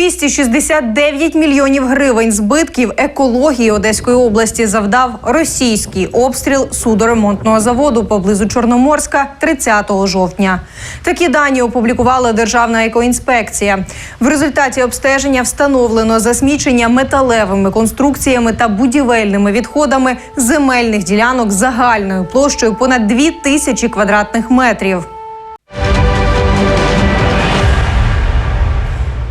269 мільйонів гривень збитків екології Одеської області завдав російський обстріл судоремонтного заводу поблизу Чорноморська 30 жовтня. Такі дані опублікувала Державна екоінспекція. В результаті обстеження встановлено засмічення металевими конструкціями та будівельними відходами земельних ділянок загальною площею понад 2 тисячі квадратних метрів.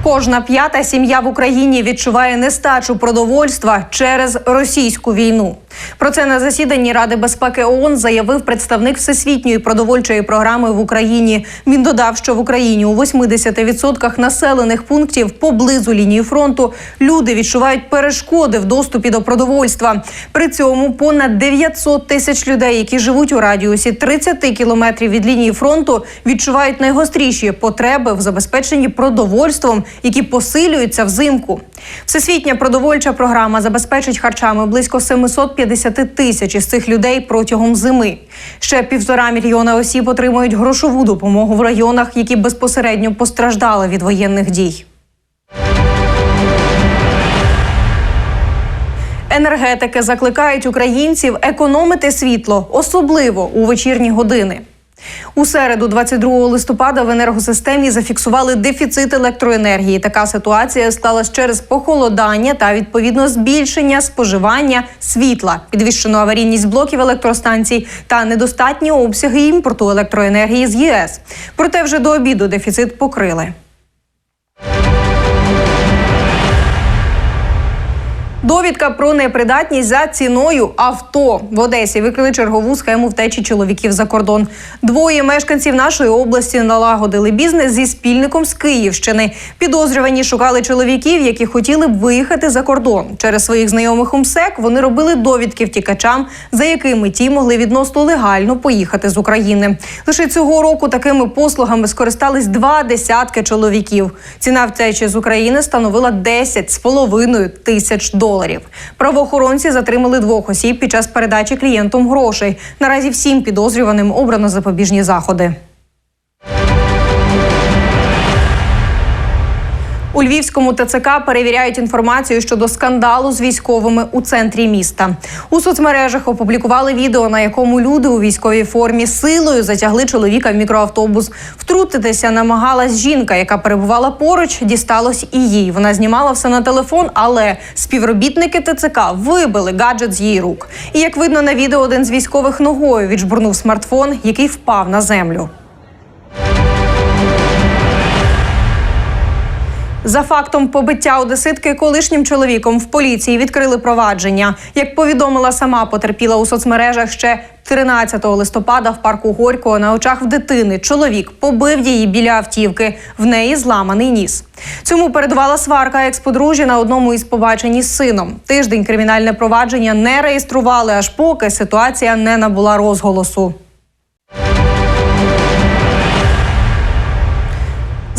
Кожна п'ята сім'я в Україні відчуває нестачу продовольства через російську війну. Про це на засіданні Ради безпеки ООН заявив представник всесвітньої продовольчої програми в Україні. Він додав, що в Україні у 80% населених пунктів поблизу лінії фронту люди відчувають перешкоди в доступі до продовольства. При цьому понад 900 тисяч людей, які живуть у радіусі 30 кілометрів від лінії фронту, відчувають найгостріші потреби в забезпеченні продовольством, які посилюються взимку. Всесвітня продовольча програма забезпечить харчами близько 750 тисяч із цих людей протягом зими. Ще півтора мільйона осіб отримують грошову допомогу в районах, які безпосередньо постраждали від воєнних дій. Енергетики закликають українців економити світло, особливо у вечірні години. У середу, 22 листопада, в енергосистемі зафіксували дефіцит електроенергії. Така ситуація сталася через похолодання та відповідно збільшення споживання світла, підвищену аварійність блоків електростанцій та недостатні обсяги імпорту електроенергії з ЄС. Проте вже до обіду дефіцит покрили. Довідка про непридатність за ціною авто в Одесі викрили чергову схему втечі чоловіків за кордон. Двоє мешканців нашої області налагодили бізнес зі спільником з Київщини. Підозрювані шукали чоловіків, які хотіли б виїхати за кордон. Через своїх знайомих у МСЕК вони робили довідки втікачам, за якими ті могли відносно легально поїхати з України. Лише цього року такими послугами скористались два десятки чоловіків. Ціна втечі з України становила 10 з половиною тисяч доларів. Правоохоронці затримали двох осіб під час передачі клієнтам грошей. Наразі всім підозрюваним обрано запобіжні заходи. У Львівському ТЦК перевіряють інформацію щодо скандалу з військовими у центрі міста. У соцмережах опублікували відео, на якому люди у військовій формі силою затягли чоловіка в мікроавтобус. Втрутитися намагалась жінка, яка перебувала поруч. Дісталось і їй. Вона знімала все на телефон, але співробітники ТЦК вибили гаджет з її рук. І як видно на відео, один з військових ногою віджбурнув смартфон, який впав на землю. За фактом побиття одеситки колишнім чоловіком в поліції відкрили провадження. Як повідомила сама потерпіла у соцмережах ще 13 листопада в парку Горького на очах в дитини чоловік побив її біля автівки. В неї зламаний ніс. Цьому передувала сварка екс-подружжя на одному із побачень із сином. Тиждень кримінальне провадження не реєстрували, аж поки ситуація не набула розголосу.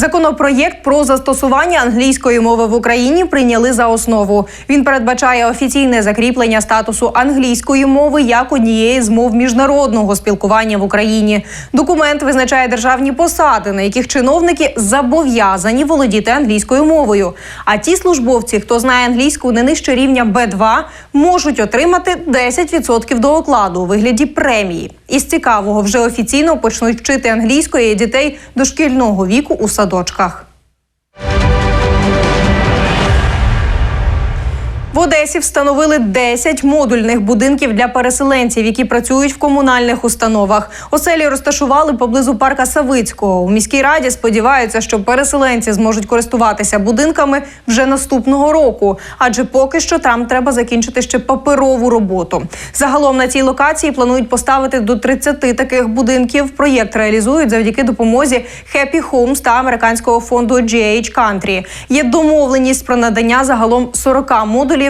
Законопроєкт про застосування англійської мови в Україні прийняли за основу. Він передбачає офіційне закріплення статусу англійської мови як однієї з мов міжнародного спілкування в Україні. Документ визначає державні посади, на яких чиновники зобов'язані володіти англійською мовою. А ті службовці, хто знає англійську не нижче рівня Б2, можуть отримати 10% до окладу у вигляді премії. Із цікавого вже офіційно почнуть вчити англійської дітей дошкільного віку у садочках. В Одесі встановили 10 модульних будинків для переселенців, які працюють в комунальних установах. Оселі розташували поблизу парка Савицького. У міській раді сподіваються, що переселенці зможуть користуватися будинками вже наступного року, адже поки що там треба закінчити ще паперову роботу. Загалом на цій локації планують поставити до 30 таких будинків. Проєкт реалізують завдяки допомозі Happy Homes та американського фонду GH Country. Є домовленість про надання загалом 40 модулів